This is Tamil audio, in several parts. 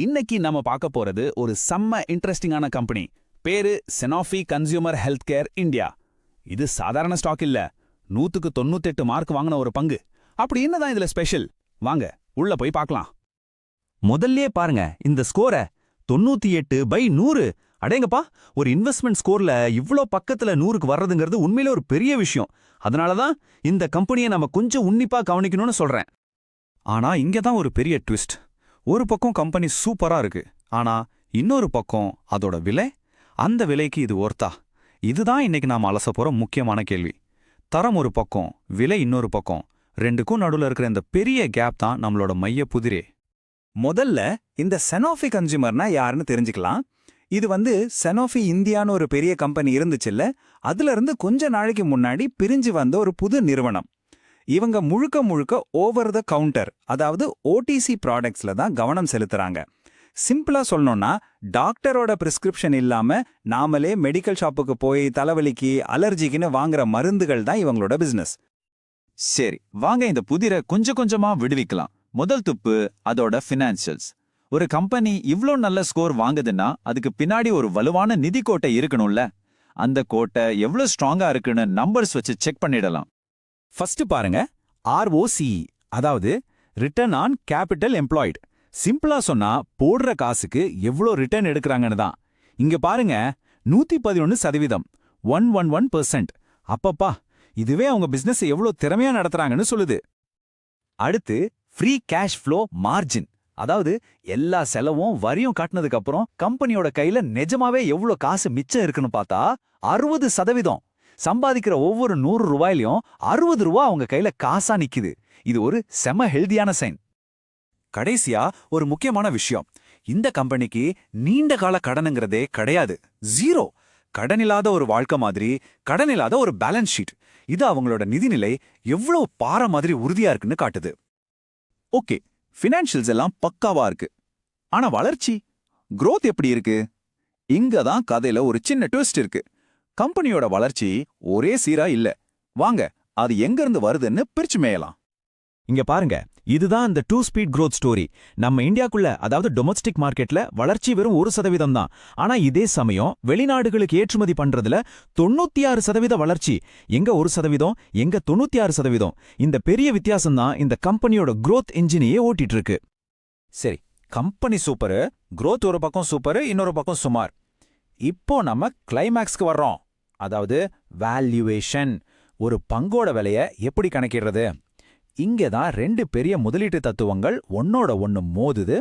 இன்னைக்கு நம்ம பார்க்க போறது ஒரு செம்ம இன்ட்ரெஸ்டிங்கான கம்பெனி பேரு Sanofi consumer health care India இது சாதாரண ஸ்டாக் இல்ல. நூத்துக்கு தொண்ணூத்தெட்டு மார்க் வாங்கின ஒரு பங்கு. அப்படி என்னதான் இதுல ஸ்பெஷல் வாங்க உள்ள போய் பார்க்கலாம். முதல்லயே பாருங்க இந்த ஸ்கோரை தொண்ணூத்தி எட்டு பை நூறு. அடேங்கப்பா ஒரு இன்வெஸ்ட்மெண்ட் ஸ்கோர்ல இவ்ளோ பக்கத்துல நூறுக்கு வர்றதுங்கிறது உண்மையிலே ஒரு பெரிய விஷயம். அதனால தான் இந்த கம்பெனியை நம்ம கொஞ்சம் உன்னிப்பா கவனிக்கணும்னு சொல்றேன். ஆனா இங்க தான் ஒரு பெரிய ட்விஸ்ட் ஒரு பக்கம் கம்பெனி சூப்பரா இருக்கு ஆனா இன்னொரு பக்கம் அதோட விலை அந்த விலைக்கு இது ஒர்த்தா இதுதான் இன்னைக்கு நாம அலச போற முக்கியமான கேள்வி. தரம் ஒரு பக்கம் விலை இன்னொரு பக்கம் ரெண்டுக்கும் நடுவுல இருக்கிற இந்த பெரிய கேப் தான் நம்மளோட மைய புதிரே. முதல்ல இந்த செனோஃபி கன்சியூமர்னா யாருன்னு தெரிஞ்சுக்கலாம். இது வந்து செனோஃபி இந்தியான்னு ஒரு பெரிய கம்பெனி இருந்துச்சுல்ல அதுல இருந்து கொஞ்ச நாளைக்கு முன்னாடி பிரிஞ்சு வந்த ஒரு புது நிறுவனம். இவங்க முழுக்க முழுக்க ஓவர் த கவுண்டர் அதாவது ஓடிசி ப்ராடக்ட்ஸ்ல தான் கவனம் செலுத்துறாங்க. சிம்பிளா சொல்லணும்னா டாக்டரோட பிரிஸ்கிரிப்ஷன் இல்லாம நாமளே மெடிக்கல் ஷாப்புக்கு போய் தலைவலிக்கு அலர்ஜிக்குன்னு வாங்குற மருந்துகள் தான் இவங்களோட பிசினஸ் சரி வாங்க இந்த புதிரை கொஞ்சம் கொஞ்சமா விடுவிக்கலாம். முதல் துப்பு அதோட ஃபினான்ஷியல்ஸ் ஒரு கம்பெனி இவ்ளோ நல்ல ஸ்கோர் வாங்குதுன்னா அதுக்கு பின்னாடி ஒரு வலுவான நிதி கோட்டை இருக்கணும்ல. அந்த கோட்டை எவ்வளோ ஸ்ட்ராங்கா இருக்குன்னு நம்பர்ஸ் வச்சு செக் பண்ணிடலாம். ஃபர்ஸ்ட் பாருங்க ஆர்ஓசி அதாவது ரிட்டர்ன் ஆன் கேபிட்டல் எம்ப்ளாய்டு சிம்பிளா சொன்னா போடுற காசுக்கு எவ்வளோ ரிட்டர்ன் எடுக்கறாங்கன்னு தான். இங்க பாருங்க நூத்தி பதினொன்னு சதவீதம் ஒன் ஒன் ஒன் பெர்சென்ட் அப்பப்பா இதுவே அவங்க பிசினஸ் எவ்வளோ திறமையா நடத்துறாங்கன்னு சொல்லுது. அடுத்து ஃப்ரீ கேஷ் ஃப்ளோ மார்ஜின் அதாவது எல்லா செலவும் வரியும் காட்டினதுக்கு அப்புறம் கம்பெனியோட கையில நிஜமாவே எவ்வளோ காசு மிச்சம் இருக்குன்னு பார்த்தா அறுபது சதவீதம். சம்பாதிக்கிற ஒவ்வொரு நூறு ரூபாயிலையும் அறுபது ரூபா அவங்க கையில காசா நிக்குது. இது ஒரு செம ஹெல்தியான சைன். கடைசியா ஒரு முக்கியமான விஷயம். இந்த கம்பெனிக்கு நீண்ட கால கடனுங்கிறதே கிடையாது. ஜீரோ கடனில்லாத ஒரு வாழ்க்கை மாதிரி கடனில்லாத ஒரு பேலன்ஸ் ஷீட் இது அவங்களோட நிதிநிலை எவ்வளவு பாறை மாதிரி உறுதியா இருக்குன்னு காட்டுது. ஓகே ஃபினான்ஷியல்ஸ் எல்லாம் பக்காவா இருக்கு. ஆனா வளர்ச்சி குரோத் எப்படி இருக்கு? இங்க தான் கதையில ஒரு சின்ன ட்விஸ்ட் இருக்கு. கம்பெனியோட வளர்ச்சி ஒரே சீரா இல்ல. வாங்க அது எங்க இருந்து வருதுன்னு பிரிச்சு மேயலாம். இங்க பாருங்க இதுதான் இந்த டூ ஸ்பீட் குரோத் ஸ்டோரி நம்ம இந்தியாக்குள்ள அதாவது டொமஸ்டிக் மார்க்கெட்ல வளர்ச்சி வெறும் ஒரு சதவீதம் தான். ஆனா இதே சமயம் வெளிநாடுகளுக்கு ஏற்றுமதி பண்றதுல தொண்ணூத்தி ஆறு சதவீத வளர்ச்சி. எங்க ஒரு சதவீதம் எங்க தொண்ணூத்தி ஆறு சதவீதம். இந்த பெரிய வித்தியாசம் தான் இந்த கம்பெனியோட குரோத் இன்ஜினியே ஓட்டிட்டு இருக்கு சரி கம்பெனி சூப்பரு குரோத் ஒரு பக்கம் சூப்பரு இன்னொரு பக்கம் சுமார். இப்போ நம்ம கிளைமேக்ஸ்க்கு வர்றோம். அதாவது வேல்யூவேஷன் ஒரு பங்கோட விலைய எப்படி கணக்கிடுறது? இங்கே தான் ரெண்டு பெரிய முதலீட்டு தத்துவங்கள் ஒன்னோட ஒன்னு மோதுது.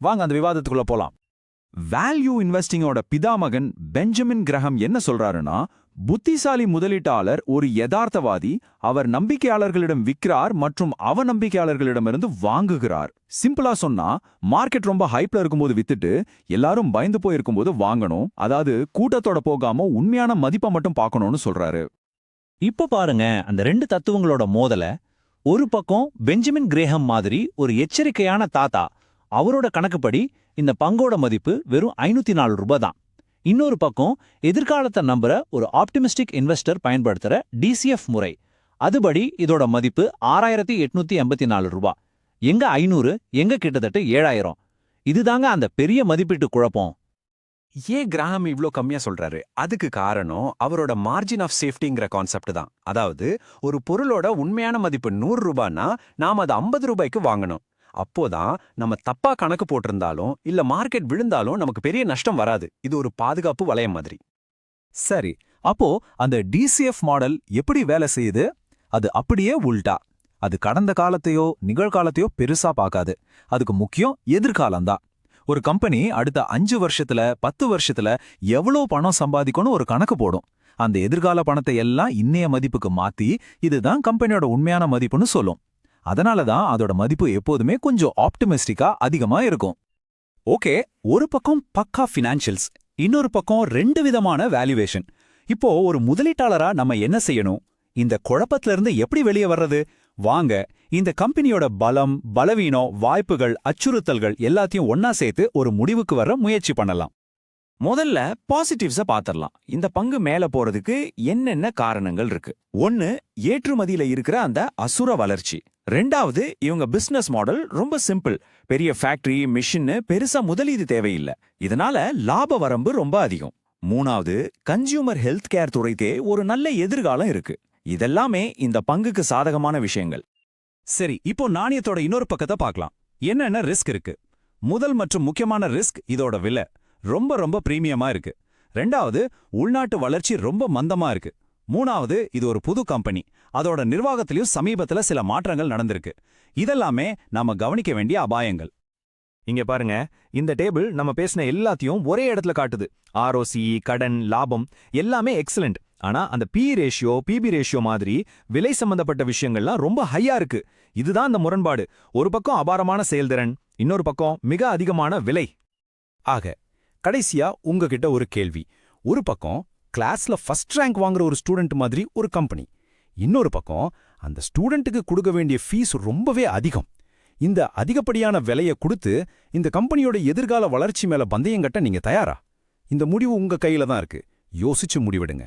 வாங்க அந்த விவாதத்துக்குள்ள போலாம். வேல்யூ இன்வெஸ்டிங்கோட பிதாமகன் பெஞ்சமின் கிரகம் என்ன சொல்றாருன்னா புத்திசாலி முதலீட்டாளர் ஒரு யதார்த்தவாதி அவர் நம்பிக்கையாளர்களிடம் விற்கிறார் மற்றும் அவநம்பிக்கையாளர்களிடமிருந்து வாங்குகிறார். சிம்பிளா சொன்னா மார்க்கெட் ரொம்ப ஹைப்ல இருக்கும்போது வித்துட்டு எல்லாரும் பயந்து போயிருக்கும்போது வாங்கணும். அதாவது கூட்டத்தோட போகாம உண்மையான மதிப்பை மட்டும் பார்க்கணும்னு சொல்றாரு. இப்ப பாருங்க அந்த ரெண்டு தத்துவங்களோட மோதல ஒரு பக்கம் பெஞ்சமின் கிரேஹம் மாதிரி ஒரு எச்சரிக்கையான தாத்தா அவரோட கணக்குப்படி இந்த பங்கோட மதிப்பு வெறும் ஐநூத்தி நாலு ரூபாய் தான். இன்னொரு பக்கம் எதிர்காலத்தை நம்புற ஒரு ஆப்டிமிஸ்டிக் இன்வெஸ்டர் பயன்படுத்துற டிசிஎஃப் முறை. அதுபடி இதோட மதிப்பு ஆறாயிரத்தி எட்நூத்தி எண்பத்தி நாலு ரூபா. எங்க ஐநூறு எங்க கிட்டத்தட்ட ஏழாயிரம். இதுதாங்க அந்த பெரிய மதிப்பீட்டு குழப்பம். ஏன் கிராம் இவ்ளோ கம்மியா சொல்றாரு? அதுக்கு காரணம் அவரோட மார்ஜின் ஆஃப் சேஃப்டிங்கிற கான்செப்ட் தான். அதாவது ஒரு பொருளோட உண்மையான மதிப்பு நூறு ரூபான்னா நாம அதை ஐம்பது ரூபாய்க்கு வாங்கணும். அப்போதான் நம்ம தப்பா கணக்கு போட்டிருந்தாலும் இல்ல மார்க்கெட் விழுந்தாலும் நமக்கு பெரிய நஷ்டம் வராது. இது ஒரு பாதுகாப்பு வளையம் மாதிரி. சரி அப்போ அந்த டிசிஎஃப் மாடல் எப்படி வேலை செய்யுது? அது அப்படியே உல்டா. அது கடந்த காலத்தையோ நிகழ்காலத்தையோ பெருசா பார்க்காது. அதுக்கு முக்கியம் எதிர்காலம்தான். ஒரு கம்பெனி அடுத்த அஞ்சு வருஷத்துல பத்து வருஷத்துல எவ்வளோ பணம் சம்பாதிக்கணும் ஒரு கணக்கு போடும். அந்த எதிர்கால பணத்தை எல்லாம் இன்னைய மதிப்புக்கு மாத்தி இதுதான் கம்பெனியோட உண்மையான மதிப்புன்னு சொல்லும். அதனால தான் அதோட மதிப்பு எப்போதுமே கொஞ்சம் ஆப்டிமிஸ்டிக்கா அதிகமா இருக்கும். ஓகே ஒரு பக்கம் பக்கா ஃபினான்ஷியல்ஸ் இன்னொரு பக்கம் ரெண்டு விதமான வேல்யூவேஷன் இப்போ ஒரு முதலீட்டாளரா நம்ம என்ன செய்யணும்? இந்த குழப்பத்துல இருந்து எப்படி வெளியே வர்றது? வாங்க இந்த கம்பெனியோட பலம் பலவீனம் வாய்ப்புகள் அச்சுறுத்தல்கள் எல்லாத்தையும் ஒன்னா சேர்த்து ஒரு முடிவுக்கு வர முயற்சி பண்ணலாம். முதல்ல பாசிட்டிவ்ஸ பாத்திரலாம். இந்த பங்கு மேல போறதுக்கு என்னென்ன காரணங்கள் இருக்கு? ஒன்னு ஏற்றுமதியில இருக்கிற அந்த அசுர வளர்ச்சி. ரெண்டாவது இவங்க பிசினஸ் மாடல் ரொம்ப சிம்பிள் பெரிய ஃபேக்டரி மிஷின் பெருசா முதலீடு தேவையில்லை. இதனால லாப வரம்பு ரொம்ப அதிகம். மூணாவது கன்சியூமர் ஹெல்த் கேர் துறைக்கே ஒரு நல்ல எதிர்காலம் இருக்கு. இதெல்லாமே இந்த பங்குக்கு சாதகமான விஷயங்கள். சரி இப்போ நாணயத்தோட இன்னொரு பக்கத்தை பார்க்கலாம் என்னென்ன ரிஸ்க் இருக்கு? முதல் மற்றும் முக்கியமான ரிஸ்க் இதோட விலை. ரொம்ப ரொம்ப பிரீமியமா இருக்கு. ரெண்டாவது உள்நாட்டு வளர்ச்சி ரொம்ப மந்தமா இருக்கு. மூணாவது இது ஒரு புது கம்பெனி. அதோட நிர்வாகத்திலயும் சமீபத்துல சில மாற்றங்கள் நடந்திருக்கு. இதெல்லாமே நாம கவனிக்க வேண்டிய அபாயங்கள். இங்க பாருங்க இந்த டேபிள் நம்ம பேசின எல்லாத்தையும் ஒரே இடத்துல காட்டுது. ஆர்ஓசி கடன் லாபம் எல்லாமே எக்ஸலண்ட் ஆனா அந்த பி ரேஷியோ பிபி ரேஷியோ மாதிரி விலை சம்பந்தப்பட்ட விஷயங்கள்லாம் ரொம்ப ஹையா இருக்கு. இதுதான் அந்த முரண்பாடு. ஒரு பக்கம் அபாரமான செயல்திறன் இன்னொரு பக்கம் மிக அதிகமான விலை. ஆக கடைசியா உங்ககிட்ட ஒரு கேள்வி. ஒரு பக்கம் கிளாஸ்ல ஃபர்ஸ்ட் ரேங்க் வாங்குற ஒரு ஸ்டூடெண்ட் மாதிரி ஒரு கம்பெனி இன்னொரு பக்கம் அந்த ஸ்டூடெண்ட்டுக்கு கொடுக்க வேண்டிய ஃபீஸ் ரொம்பவே அதிகம். இந்த அதிகப்படியான விலையை கொடுத்து இந்த கம்பெனியோட எதிர்கால வளர்ச்சி மேல பந்தயம் கட்ட நீங்க தயாரா? இந்த முடிவு உங்க கையில தான் இருக்கு. யோசிச்சு முடிவெடுங்க.